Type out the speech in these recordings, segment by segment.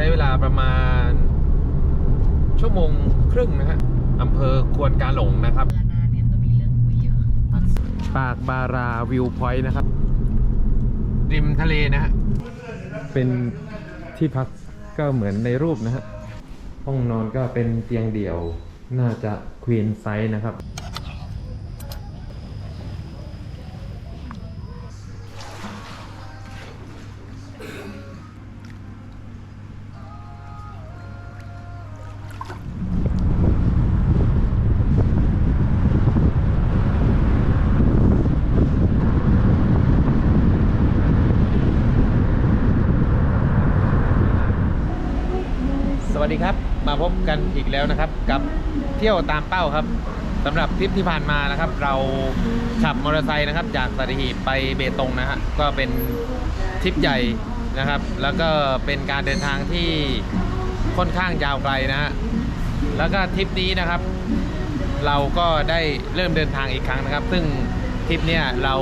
ช้เวลาประมาณ ชั่วโมงครึ่งนะฮะอำเภอควนกาหลงนะครับ ปากบาราวิวพอยต์นะครับ ริมทะเลนะฮะ เป็นที่พักก็เหมือนในรูปนะฮะ ห้องนอนก็เป็นเตียงเดี่ยวน่าจะควีนไซส์นะครับ มาพบกันอีกแล้วนะครับ กับเที่ยวตามเป้าครับสำหรับทริปที่ผ่านมานะครับ เราขับมอเตอร์ไซค์นะครับ จากสัตหีบไปเบตงนะฮะก็เป็นทริปใหญ่นะครับ แล้วก็เป็นการเดินทางที่ค่อนข้างยาวไกลนะฮะแล้วก็ทริปนี้นะครับ เราก็ได้เริ่มเดินทางอีกครั้งนะครับ ซึ่งทริปเนี้ยเรา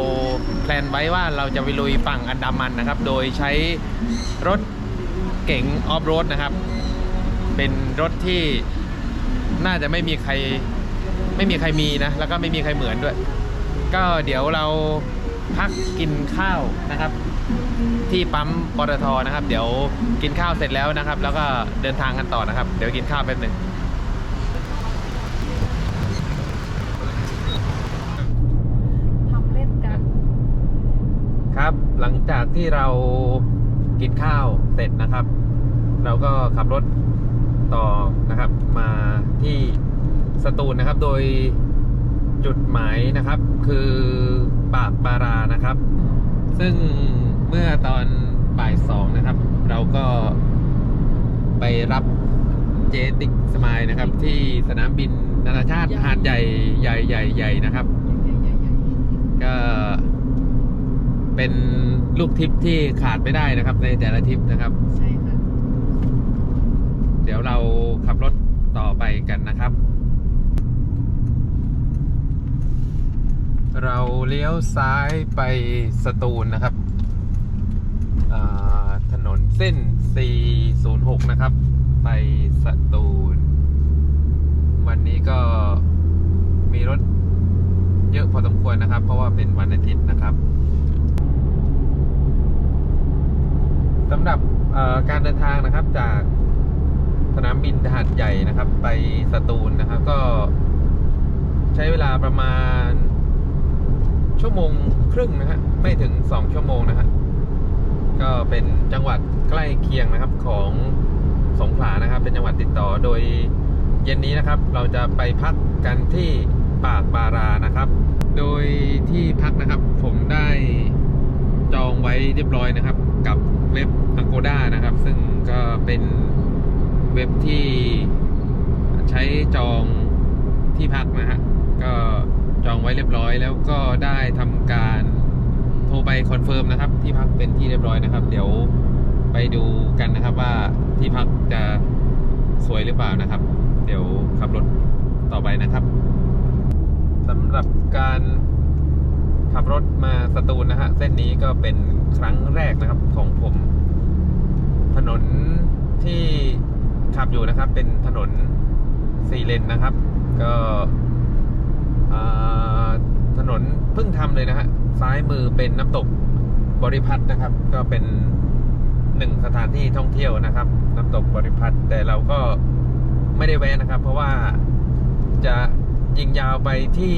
แพลนไว้ว่าเราจะไปลุยฝั่งอันดามันนะครับ โดยใช้รถเก๋งออฟโรดนะครับ เป็นรถที่น่าจะไม่มีใครไม่มีใครมีนะ แล้วก็ไม่มีใครเหมือนด้วย ก็เดี๋ยวเราพักกินข้าวนะครับ ที่ปั๊มปตทนะครับ เดี๋ยวกินข้าวเสร็จแล้วนะครับ แล้วก็เดินทางกันต่อนะครับ เดี๋ยวกินข้าวแป๊บหนึ่งทำเล่นกัน ครับ หลังจากที่เรากินข้าวเสร็จนะครับ เราก็ขับรถ ต่อนะครับ มาที่สตูลนะครับ โดยจุดหมายนะครับ คือปากบารานะครับ ซึ่งเมื่อตอนบ่ายสองนะครับ เราก็ไปรับเจติกสมายนะครับ ที่สนามบินนานาชาติหาดใหญ่ใหญ่ใหญ่ใหญ่นะครับ ก็เป็นลูกทริปที่ขาดไม่ได้นะครับ ในแต่ละทริปนะครับใช่ค่ะเดี๋ยวเราขับรถต่อไปกันนะครับ เราเลี้ยวซ้ายไปสตูลนะครับ ถนนเส้น 406 นะครับ ไปสตูล วันนี้ก็มีรถเยอะพอสมควรนะครับ เพราะว่าเป็นวันอาทิตย์นะครับสำหรับการเดินทางนะครับจาก สนามบินหาดใหญ่นะครับ ไปสตูลนะครับ ก็ใช้เวลาประมาณ ชั่วโมงครึ่งนะฮะไม่ถึง2ชั่วโมงนะฮะก็เป็นจังหวัดใกล้เคียงนะครับของสงขลานะครับ เป็นจังหวัดติดต่อโดยเย็นนี้นะครับ เราจะไปพักกันที่ปากบารานะครับ โดยที่พักนะครับ ผมได้จองไว้เรียบร้อยนะครับ กับเว็บ Agoda นะครับ ซึ่งก็เป็น เว็บที่ใช้จองที่พักนะฮะ ก็จองไว้เรียบร้อยแล้วก็ได้ทำการโทรไปคอนเฟิร์มนะครับ ที่พักเป็นที่เรียบร้อยนะครับ เดี๋ยวไปดูกันนะครับว่าที่พักจะสวยหรือเปล่านะครับ เดี๋ยวขับรถต่อไปนะครับสำหรับการขับรถมาสตูลนะฮะ เส้นนี้ก็เป็นครั้งแรกนะครับของผม ถนนที่ ขับอยู่นะครับ เป็นถนนสี่เลนนะครับ ก็ถนนเพิ่งทำเลยนะฮะซ้ายมือเป็นน้ำตกบริพัตรนะครับ ก็เป็นหนึ่งสถานที่ท่องเที่ยวนะครับ น้ำตกบริพัตรแต่เราก็ไม่ได้แวะนะครับ เพราะว่าจะยิงยาวไปที่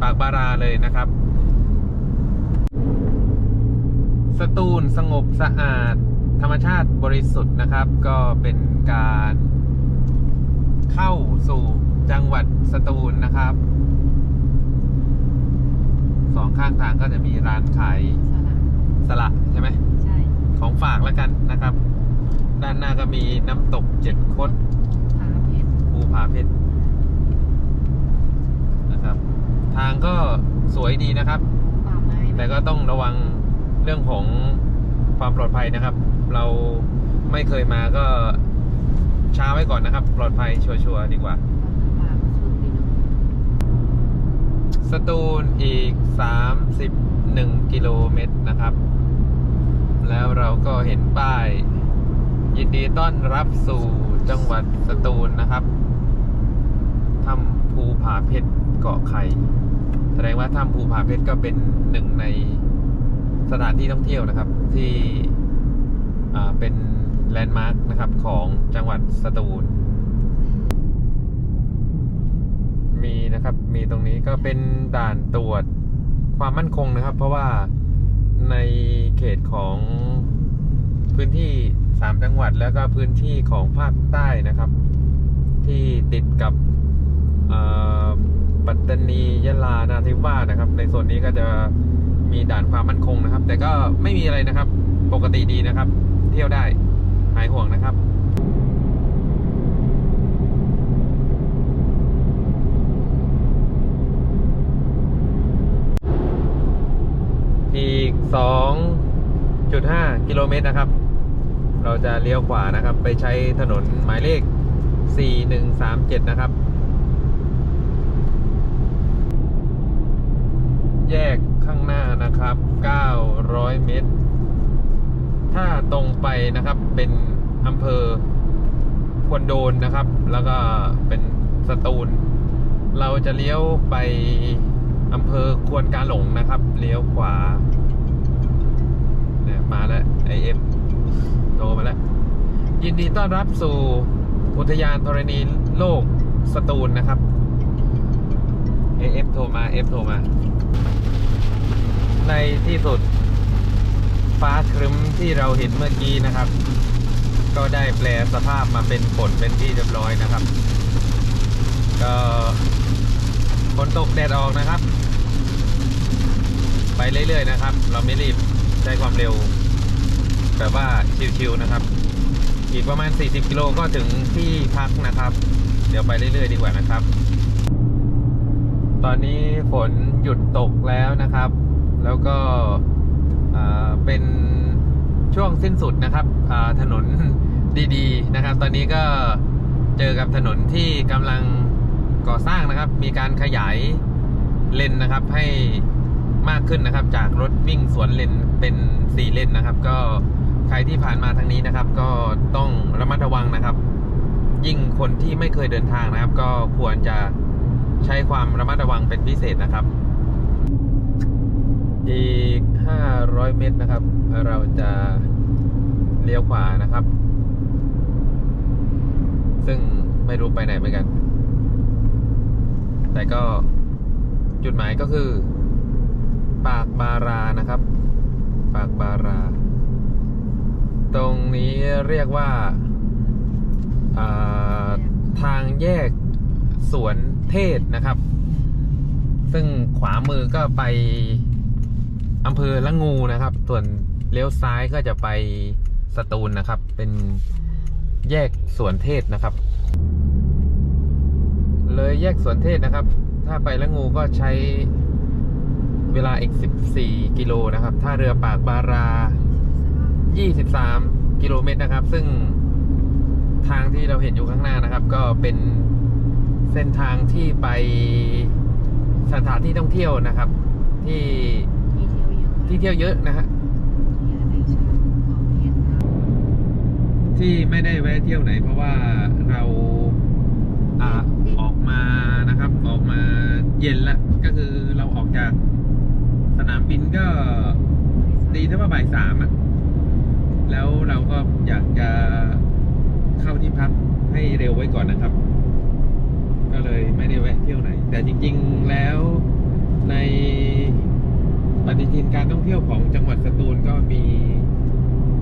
ปากบาราเลยนะครับ สตูลสงบสะอาด ธรรมชาติบริสุทธิ์นะครับ ก็เป็นการเข้าสู่จังหวัดสตูลนะครับสองข้างทางก็จะมีร้านขายสลับสละใช่ไหมใช่ของฝากแล้วกันนะครับ ด้านหน้าก็มีน้ำตกเจ็ดคดผาเพชรภูผาเพชรนะครับ ทางก็สวยดีนะครับป่าไม้แต่ก็ต้องระวังเรื่องของ ความปลอดภัยนะครับ เราไม่เคยมาก็ช้าไว้ก่อนนะครับ ปลอดภัยชัวร์ๆดีกว่าป่าชุดนี่เนาะสตูลอีก 31 กิโลเมตรนะครับ แล้วเราก็เห็นป้าย ยินดีต้อนรับสู่จังหวัดสตูลนะครับถ้ำภูผาเพชรเกาะไข่แสดงว่าถ้ำภูผาเพชรก็เป็นหนึ่งใน สถานที่ท่องเที่ยวนะครับที่เป็นแลนด์มาร์คนะครับของจังหวัดสตูล มีนะครับมีตรงนี้ก็เป็นด่านตรวจความมั่นคงนะครับ เพราะว่าในเขตของพื้นที่สามจังหวัดแล้วก็พื้นที่ของภาคใต้นะครับ ที่ติดกับปัตตานียะลานาทิวาสนะครับ ในโซนนี้ก็จะ มีด่านความมั่นคงนะครับ แต่ก็ไม่มีอะไรนะครับ ปกติดีนะครับ เที่ยวได้หายห่วงนะครับอีก 2.5 กิโลเมตรนะครับ เราจะเลี้ยวขวานะครับ ไปใช้ถนนหมายเลข 4137 นะครับ แยก ข้างหน้านะครับ 900 เมตร ถ้าตรงไปนะครับเป็นอำเภอควนโดนนะครับ แล้วก็เป็นสตูล เราจะเลี้ยวไปอำเภอควนกาหลงนะครับ เลี้ยวขวาเนี่ยมาแล้วไอเอฟโทรมาแล้ว ยินดีต้อนรับสู่อุทยานธรณีโลกสตูลนะครับ AF โทรมา F โทรมา ในที่สุด ฟ้าครึ้มที่เราเห็นเมื่อกี้นะครับ ก็ได้แปลสภาพมาเป็นฝนเป็นที่เรียบร้อยนะครับ ก็ฝนตกแดดออกนะครับ ไปเรื่อยๆนะครับ เราไม่รีบใช้ความเร็วแบบว่าชิวๆนะครับ อีกประมาณ 40 กิโลก็ถึงที่พักนะครับ เดี๋ยวไปเรื่อยๆดีกว่านะครับ ตอนนี้ฝนหยุดตกแล้วนะครับ แล้วก็เป็นช่วงสิ้นสุดนะครับถนนดีๆนะครับ ตอนนี้ก็เจอกับถนนที่กำลังก่อสร้างนะครับ มีการขยายเลนนะครับให้มากขึ้นนะครับ จากรถวิ่งสวนเลนเป็นสี่เลนนะครับ ก็ใครที่ผ่านมาทางนี้นะครับ ก็ต้องระมัดระวังนะครับ ยิ่งคนที่ไม่เคยเดินทางนะครับ ก็ควรจะใช้ความระมัดระวังเป็นพิเศษนะครับ อีก 500 เมตรนะครับ เราจะเลี้ยวขวานะครับ ซึ่งไม่รู้ไปไหนเหมือนกัน แต่ก็จุดหมายก็คือ ปากบารานะครับ ปากบารา ตรงนี้เรียกว่าอ่าทางแยกสวนเทศนะครับ ซึ่งขวามือก็ไป อำเภอละงูนะครับ ส่วนเลี้ยวซ้ายก็จะไปสตูลนะครับ เป็นแยกสวนเทศนะครับ เลยแยกสวนเทศนะครับ ถ้าไปละงูก็ใช้เวลาอีก 14 กิโลนะครับถ้าเรือปากบารา 23 กิโลเมตรนะครับ ซึ่งทางที่เราเห็นอยู่ข้างหน้านะครับ ก็เป็นเส้นทางที่ไปสถานที่ท่องเที่ยวนะครับ ที่ ที่เที่ยวเยอะนะฮะที่ไม่ได้แวะเที่ยวไหน เพราะว่าเราอ่าออกมานะครับ ออกมาเย็นล้วก็คือเราออกจากสนามบินก็ตีถ้าว่าบ่ายสามอะแล้วเราก็อยากจะเข้าที่พักให้เร็วไว้ก่อนนะครับ ก็เลยไม่ได้แวะเที่ยวไหน แต่จริง ๆแล้วใน ปฏิทินการท่องเที่ยวของจังหวัดสตูลก็มี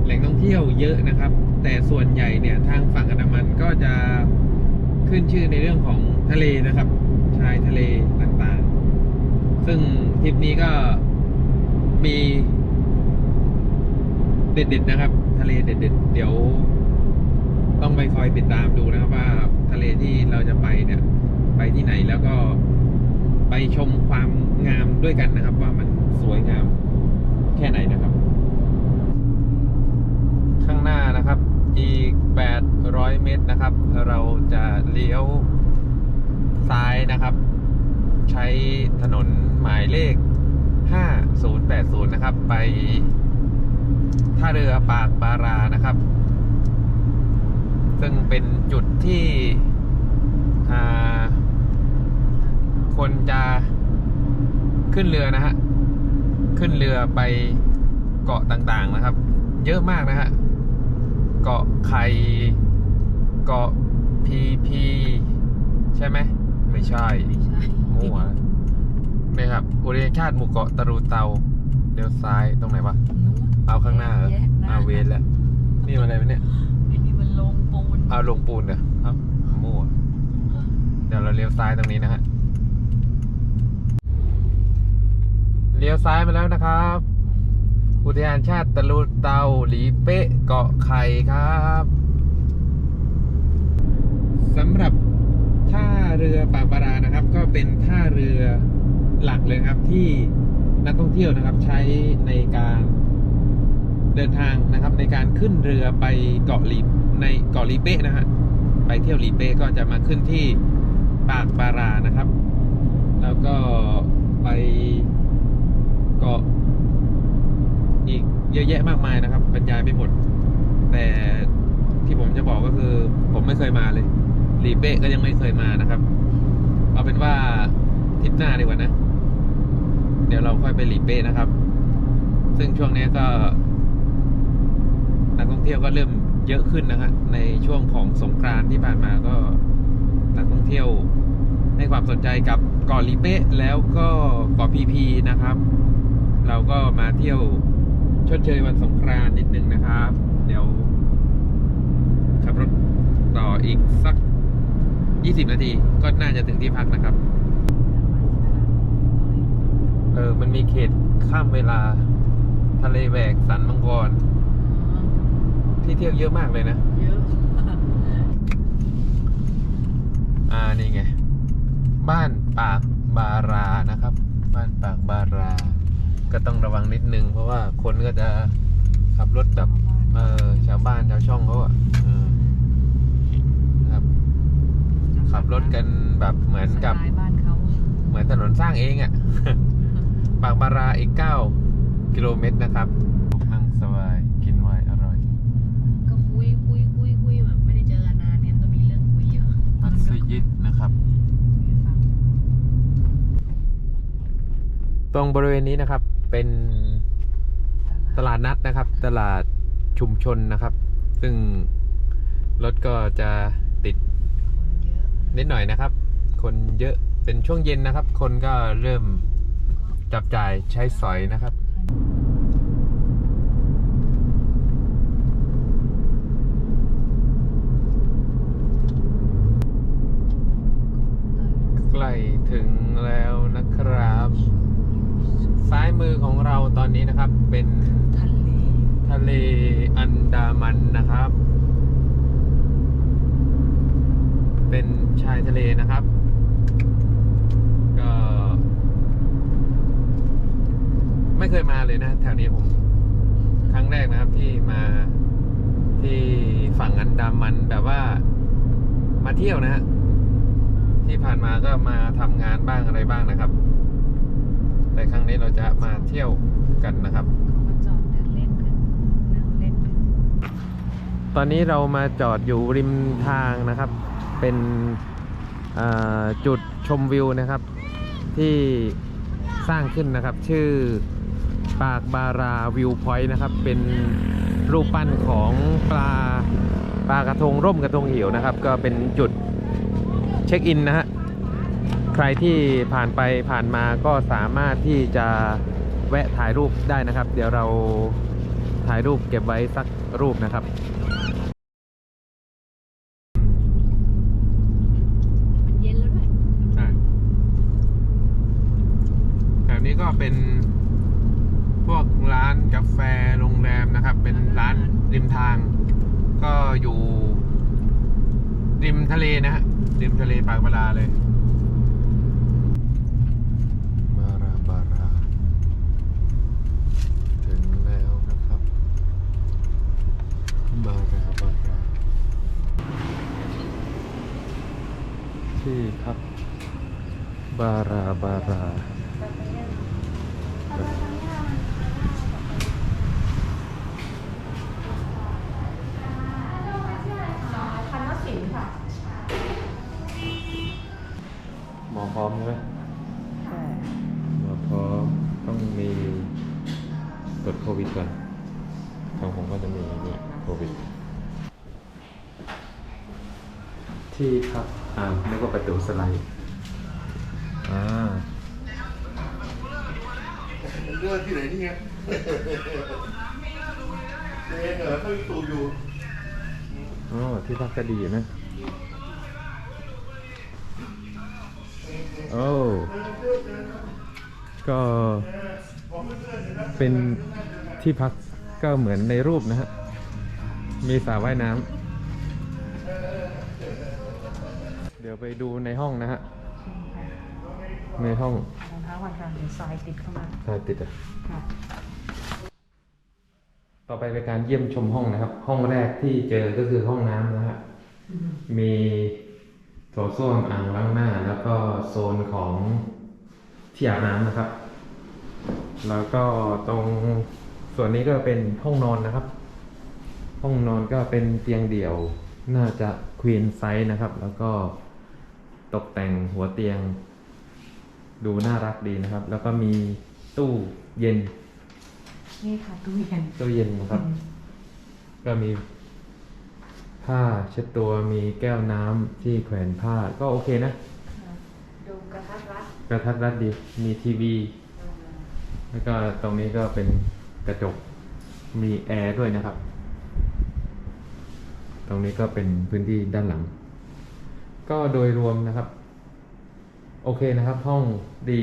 แหล่งท่องเที่ยวเยอะนะครับ แต่ส่วนใหญ่เนี่ยทางฝั่งอันดามันก็จะขึ้นชื่อในเรื่องของทะเลนะครับ ชายทะเลต่างๆ ซึ่งทริปนี้ก็มีเด็ดๆนะครับ ทะเลเด็ดๆ เดี๋ยวต้องไปคอยติดตามดูนะครับว่าทะเลที่เราจะไปเนี่ย ไปที่ไหนแล้วก็ไปชมความงามด้วยกันนะครับว่ามัน สวยงามแค่ไหนนะครับ ข้างหน้านะครับ อีก 800 เมตรนะครับ เราจะเลี้ยวซ้ายนะครับ ใช้ถนนหมายเลข 5080 นะครับ ไปท่าเรือปากบารานะครับ ซึ่งเป็นจุดที่คนจะขึ้นเรือนะฮะ ขึ้นเรือไปเกาะต่างๆนะครับ เยอะมากนะฮะเกาะไข่เกาะพีพีใช่ไหมไม่ใช่ไม่ใช่มั่วนี่ครับอุทยานชาติหมู่เกาะตะรูเตาเลี้ยวซ้ายตรงไหนวะนู้นเอาข้างหน้าเหรอแยะหน้อาเวนแล้วนี่มันอะไรวะเนี่ยไอ้นี่มันลงปูนเอาลงปูนเหรอเอ้ามั่วเดี๋ยวเราเลี้ยวซ้ายตรงนี้นะฮะ เลี้ยวซ้ายมาแล้วนะครับ อุทยานชาติตะลุเตาหลีเป๊ะเกาะไข่ครับสำหรับท่าเรือปากบารานะครับ ก็เป็นท่าเรือหลักเลยครับที่นักท่องเที่ยวนะครับใช้ในการเดินทางนะครับในการขึ้นเรือไปเกาะลีในเกาะลีเป๊ะนะฮะไปเที่ยวลีเป๊ะก็จะมาขึ้นที่ปากบารานะครับ แล้วก็ไป กาะอีกเยอะแยะมากมายนะครับ บรรยายไม่หมด แต่ที่ผมจะบอกก็คือ ผมไม่เคยมาเลยลีเป้ก็ยังไม่เคยมานะครับ เอาเป็นว่าทริปหน้าดีกว่านะ เดี๋ยวเราค่อยไปลีเป้นะครับ ซึ่งช่วงนี้ก็นักท่องเที่ยวก็เริ่มเยอะขึ้นนะฮะในช่วงของสงกรานที่ผ่านมาก็นักท่องเที่ยวให้ความสนใจกับเกาะลีเป้แล้วก็เกาะพีพีนะครับ เราก็มาเที่ยวชดเชยวันสงกรานต์นิดนึงนะครับ เดี๋ยวขับรถต่ออีกสัก 20 นาที ก็น่าจะถึงที่พักนะครับ เออ มันมีเขตข้ามเวลา ทะเลแหวกสันมังกร ที่เที่ยวเยอะมากเลยนะ เยอะ อ่า นี่ไง บ้านปากบารานะครับ บ้านปากบารา ก็ต้องระวังนิดนึง เพราะว่าคนก็จะขับรถแบบเออชาวบ้านชาวช่องเขาอะเออนะครับขับรถกันแบบเหมือนกับ สไตล์บ้านเขาเหมือนถนนสร้างเองอะ่ะปากบาราอีก 9 กิโลเมตรนะครับนั่งสบายกินไวน์อร่อย ก็คุยคุยคุยคุยแบบไม่ได้เจอกันนานเนี่ยก็มีเรื่องคุยเยอะมัสยิดนะครับให้ฟังตรงบริเวณนี้นะครับ เป็นตลาดนัดนะครับ ตลาดชุมชนนะครับ ซึ่งรถก็จะติดนิดหน่อยนะครับ คนเยอะเป็นช่วงเย็นนะครับ คนก็เริ่มจับจ่ายใช้สอยนะครับใกล้ถึงแล้ว มือของเราตอนนี้นะครับ เป็นทะเลทะเลอันดามันนะครับ เป็นชายทะเลนะครับ ก็ ไม่เคยมาเลยนะแถวนี้ผม ครั้งแรกนะครับที่มาที่ฝั่งอันดามันแบบว่ามาเที่ยวนะฮะที่ผ่านมาก็มาทำงานบ้างอะไรบ้างนะครับ แต่ครั้งนี้เราจะมาเที่ยวกันนะครับ ตอนนี้เรามาจอดอยู่ริมทางนะครับ เป็นจุดชมวิวนะครับ ที่สร้างขึ้นนะครับ ชื่อปากบาราวิวพอยต์นะครับ เป็นรูปปั้นของปลาปลากระทงร่มกระทงเหี่ยวนะครับ ก็เป็นจุดเช็คอินนะฮะ ใครที่ผ่านไปผ่านมาก็สามารถที่จะแวะถ่ายรูปได้นะครับ เดี๋ยวเราถ่ายรูปเก็บไว้สักรูปนะครับมันเย็นแล้วด้วยใช่แถวนี้ก็เป็นพวกร้านกาแฟโรงแรมนะครับ เป็นร้านริมทาง ก็อยู่ริมทะเลนะฮะริมทะเลปากบาราเลย บาราบารา ถึงแล้วนะครับ บาราบารา ที่พักบาราบารา อ่าเรียกว่าประตูสไลด์อ่าเรื่องที่ไหนนี่ไงเจ๊เหรอเขาอยู่ตูอยู่อ๋อที่พักก็ดีนะโอ้ก็เป็นที่พักก็เหมือนในรูปนะฮะ มีสระว่ายน้ำ ดี๋ยวไปดูในห้องนะฮะ ในห้องรองเท้าวันค่ะเดี๋ยวทรายติดเข้ามาทายติดอะ ค่ะต่อไปเป็นการเยี่ยมชมห้องนะครับ ห้องแรกที่เจอก็คือห้องน้ำนะฮะมีโถส้วมอ่างล้างหน้า แล้วก็โซนของที่อาบน้ำนะครับ แล้วก็ตรงส่วนนี้ก็เป็นห้องนอนนะครับ ห้องนอนก็เป็นเตียงเดี่ยวน่าจะควีนไซส์นะครับ แล้วก็ ตกแต่งหัวเตียง ดูน่ารักดีนะครับ แล้วก็มีตู้เย็น นี่ค่ะตู้เย็นตู้เย็นนะครับ ก็มีผ้าเช็ดตัวมีแก้วน้ำที่แขวนผ้าก็โอเคนะ ดูกระทัดรัดกระทัดรัดดี มีทีวี แล้วก็ตรงนี้ก็เป็นกระจก มีแอร์ด้วยนะครับ ตรงนี้ก็เป็นพื้นที่ด้านหลัง ก็โดยรวมนะครับ โอเคนะครับ ห้องดี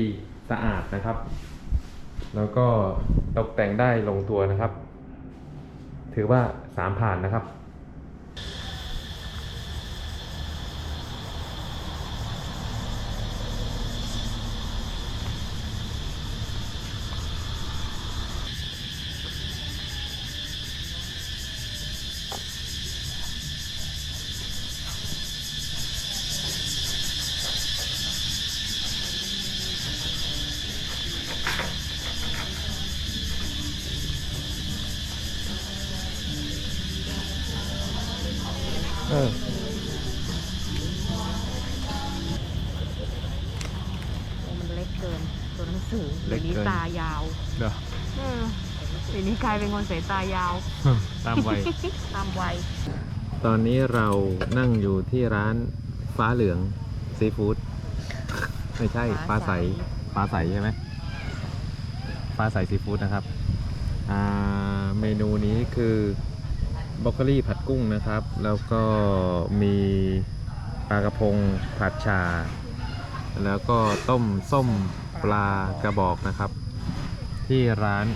สะอาดนะครับ แล้วก็ตกแต่งได้ลงตัวนะครับ ถือว่าสามผ่านนะครับ เออโอ้มันเล็กเกิน ตัวหนังสือเล็กเกินดี๋ยวนี้ตายาวเดี๋ยวเออเดี๋ยวนี้กลายเป็นคนสายตายาว ตามวัยตามวัย ตอนนี้เรานั่งอยู่ที่ร้านฟ้าเหลืองซีฟู้ด ไม่ใช่ฟ้าฟ้าใส ใส ฟ้าใสใช่ไหมฟ้าใสซีฟู้ดนะครับอ่าเมนูนี้คือ บรอกโคลี่ผัดกุ้งนะครับ แล้วก็มีปลากระพงผัดชา แล้วก็ต้มส้มปลากระบอกนะครับ ที่ร้าน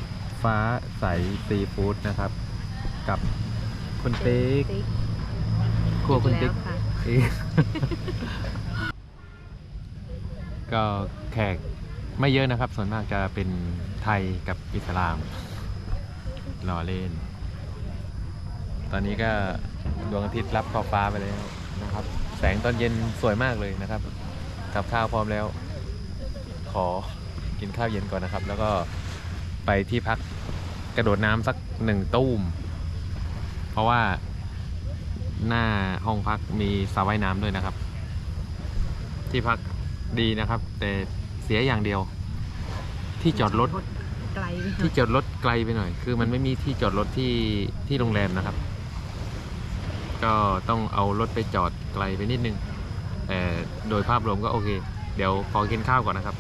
ฟ้าใสซีฟู้ดนะครับ กับคุณติ๊กติ๊กครัวคุณติ๊กแล้วค่ะเอ๊ะก็แขกไม่เยอะนะครับ ส่วนมากจะเป็นไทยกับอิสลามรอเล่นต อนนี้ก็ดวงอาทิตย์รับขอบฟ้าไปแล้วนะครับ แสงตอนเย็นสวยมากเลยนะครับ กับข้าวพร้อมแล้ว ขอกินข้าวเย็นก่อนนะครับ แล้วก็ไปที่พักกระโดดน้ำสักหนึ่งตู้ม เพราะว่าหน้าห้องพักมีสระว่ายน้ำด้วยนะครับ ที่พักดีนะครับ แต่เสียอย่างเดียว ที่จอดรถไกลไปหน่ที่อยจอดรถไกลไปหน่อย คือมันไม่มีที่จอดรถที่ที่โรงแรมนะครับ ก็ต้องเอารถไปจอดไกลไปนิดนึงแต่โดยภาพรวมก็โอเค เดี๋ยวขอกินข้าวก่อนนะครับ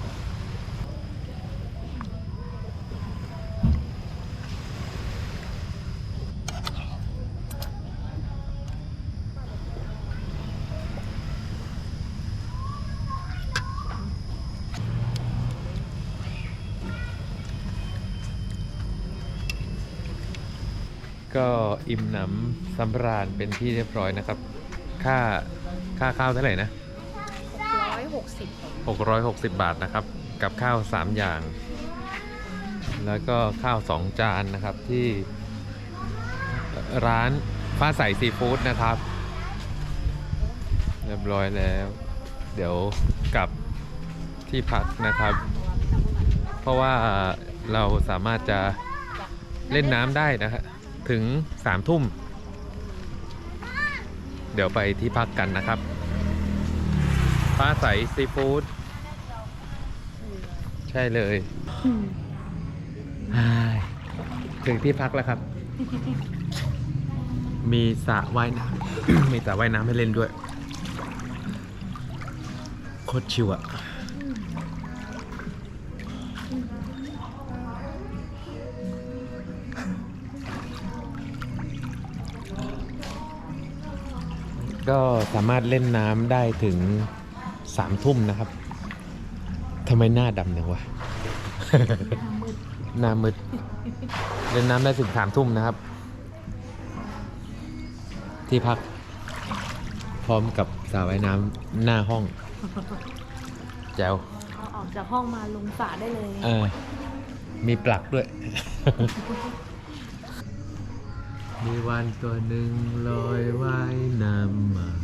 ก็อิ่มหนำสำราญเป็นที่เรียบร้อยนะครับ ค่าค่าข้าวเท่าไหร่นะร้อยหกสิบ660 บาทนะครับ กับข้าว 3 อย่าง แล้วก็ข้าว 2 จานนะครับที่ร้านฟ้าใสซีฟู้ดนะครับ เรียบร้อยแล้ว เดี๋ยวกลับที่พักนะครับ เพราะว่าเราสามารถจะเล่นน้ำได้นะฮะ ถึงสามทุ่ม เดี๋ยวไปที่พักกันนะครับฟ้าใสซีฟู้ดใช่เลยอ้ายถึงที่พักแล้วครับ มีสระว่ายน้ำมีสระว่ายน้ำให้เล่นด้วย โคตรชิวอะ ก็สามารถเล่นน้ำได้ถึงสามทุ่มนะครับทำไมหน้าดำเนี่ยวะ หน้ามืด เล่นน้ำได้ถึงสามทุ่มนะครับ ที่พัก พร้อมกับสระว่ายน้ำหน้าห้อง แจ๋วเอาออกจากห้องมาลงสระได้เลย เออ มีปลักด้วย มีวันตัวหนึ่งลอยว่ายน้ำมา